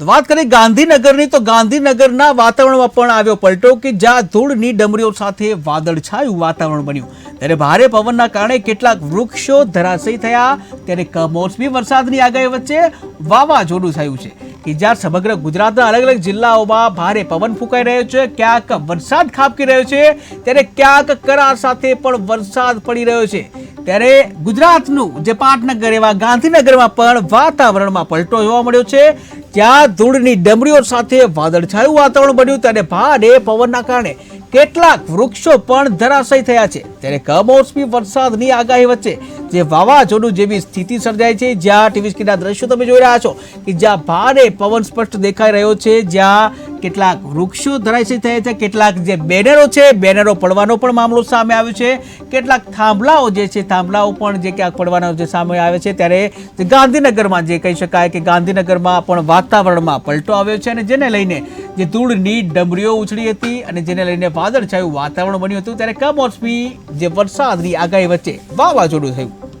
વાત કરીએ ગાંધીનગરની, તો ગાંધીનગરના વાતાવરણમાં પણ આવ્યો પલટો કે જ્યાં ધૂળની ડમરીઓ સાથે વાદળછાયું વાતાવરણ બન્યું. ત્યારે ભારે પવનના કારણે કેટલાક વૃક્ષો ધરાશયી થયા. ત્યારે કમોસમી વરસાદની આગાહી વચ્ચે વાવાઝોડું થયું છે. કે જ્યાં સમગ્ર ગુજરાતના અલગ અલગ જિલ્લાઓમાં ભારે પવન ફૂંકાઈ રહ્યો છે, ક્યાંક વરસાદ ખાબકી રહ્યો છે, ત્યારે ક્યાંક કરા સાથે પણ વરસાદ પડી રહ્યો છે. ત્યારે ગુજરાતનું જે પાટનગર એવા ગાંધીનગરમાં પણ વાતાવરણમાં પલટો જોવા મળ્યો છે. ત્યાં ધૂળની ડમરીઓ સાથે વાદળછાયું વાતાવરણ બન્યું ત્યારે ભારે પવનના કારણે કેટલાક વૃક્ષો પણ ધરાશય થયા છે. ત્યારે કમોસમી વરસાદની આગાહી વચ્ચે જે વાવાઝોડું જેવી સ્થિતિ સર્જાય છે, જ્યાં ટીવી સ્ક્રીનના દ્રશ્યો તમે જોઈ રહ્યા છો કે જ્યાં ભારે પવન સ્પષ્ટ દેખાઈ રહ્યો છે, જ્યાં કેટલાક વૃક્ષો ધરાશયી થયા છે, કેટલાક જે બેનરો છે, બેનરો પડવાનો પણ મામલો સામે આવ્યો છે. કેટલાક થાંભલાઓ જે છે, થાંભલાઓ પણ જે ક્યાંક પડવાના જે સામે આવે છે, ત્યારે ગાંધીનગરમાં જે કહી શકાય કે ગાંધીનગરમાં પણ વાતાવરણમાં પલટો આવ્યો છે અને જેને લઈને જે ધૂળની ડમરીઓ ઉછળી હતી અને જેને લઈને વાદળછાયું વાતાવરણ બન્યું હતું, ત્યારે કમોસમી જે વરસાદની આગાહી વચ્ચે વાવાઝોડું થયું.